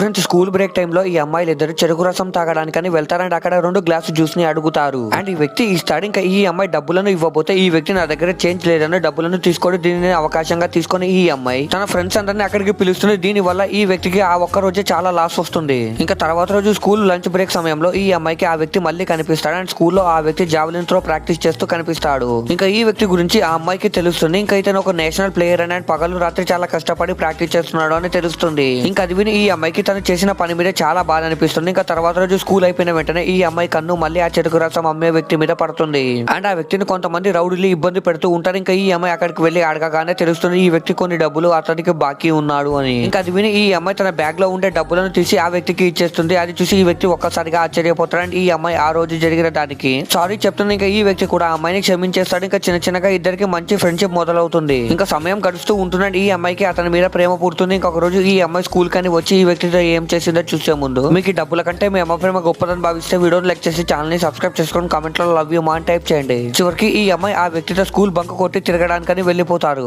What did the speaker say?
Friends school break టైంలో ఈ అమ్మాయిలు ఇద్దరు చెరుకు రసం తాగడానికని వెళ్తారంటే అక్కడ రెండు గ్లాసు జ్యూస్ని అడుగుతారు. అండ్ ఈ వ్యక్తి ఇస్తాడు. ఇంకా ఈ అమ్మాయి డబ్బులను ఇవ్వబోతే ఈ వ్యక్తి నా దగ్గర చేంజ్ లేదని డబ్బులను తీసుకొని దీనిని అవకాశంగా తీసుకొని ఈ అమ్మాయి తన ఫ్రెండ్స్ అందరిని అక్కడికి పిలుస్తుంది. దీని వల్ల ఈ వ్యక్తికి ఆ ఒక్క రోజే చాలా లాస్ వస్తుంది. ఇంకా తర్వాత రోజు స్కూల్ లంచ్ బ్రేక్ సమయంలో ఈ అమ్మాయికి ఆ వ్యక్తి మళ్ళీ కనిపిస్తాడు. అండ్ స్కూల్లో ఆ వ్యక్తి జావలిన్ త్రో ప్రాక్టీస్ చేస్తూ కనిపిస్తాడు. ఇంకా ఈ వ్యక్తి గురించి ఆ అమ్మాయికి తెలుస్తుంది. ఇంకా ఇతను ఒక నేషనల్ ప్లేయర్ అని అండ్ పగలు రాత్రి చాలా కష్టపడి ప్రాక్టీస్ చేస్తున్నాడు అని తెలుస్తుంది. ఇంకా అది విని ఈ అమ్మాయికి తను చేసిన పని మీద చాలా బాధ అనిపిస్తుంది. ఇంకా తర్వాత రోజు స్కూల్ అయిపోయిన వెంటనే ఈ అమ్మాయి కన్ను మళ్ళీ ఆ చెరుకు రసం అమ్మే వ్యక్తి మీద పడుతుంది. అండ్ ఆ వ్యక్తిని కొంతమంది రౌడీలు ఇబ్బంది పెడుతూ ఉంటారు. ఇంకా ఈ అమ్మాయి అక్కడికి వెళ్ళి అడగగానే తెలుస్తుంది ఈ వ్యక్తి కొన్ని డబ్బులు అతనికి బాకీ ఉన్నాడు అని. ఇంకా అది విని ఈ అమ్మాయి తన బ్యాగ్లో ఉండే డబ్బులను తీసి ఆ వ్యక్తికి ఇచ్చేస్తుంది. అది చూసి ఈ వ్యక్తి ఒక్కసారిగా ఆశ్చర్యపోతాడు. అండ్ ఈ అమ్మాయి ఆ రోజు జరిగిన దానికి సారీ చెప్తుంది. ఇంకా ఈ వ్యక్తి కూడా ఆ అమ్మాయిని క్షమించేస్తాడు. ఇంకా చిన్న చిన్నగా ఇద్దరికి మంచి ఫ్రెండ్షిప్ మొదలవుతుంది. ఇంకా సమయం గడుస్తూ ఉంటుందండి. ఈ అమ్మాయికి అతని మీద ప్రేమ పుడుతుంది ఇంకొక రోజు ఈ అమ్మాయి స్కూల్ కానీ వచ్చి ఈ వ్యక్తితో ఏం చేసిందో చూసే ముందు. మీకు డబ్బుల కంటే మీ అమ్మ ప్రేమ గొప్పదని భావిస్తే వీడియోని లైక్ చేసి ఛానల్ని సబ్స్క్రైబ్ చేసుకొని కామెంట్లో లవ్ యూ మా అని టైప్ చేయండి. చివరికి ఈ అమ్మాయి ఆ వ్యక్తితో స్కూల్ బంక్ కొట్టి తిరగడానికని వెళ్ళిపోతారు.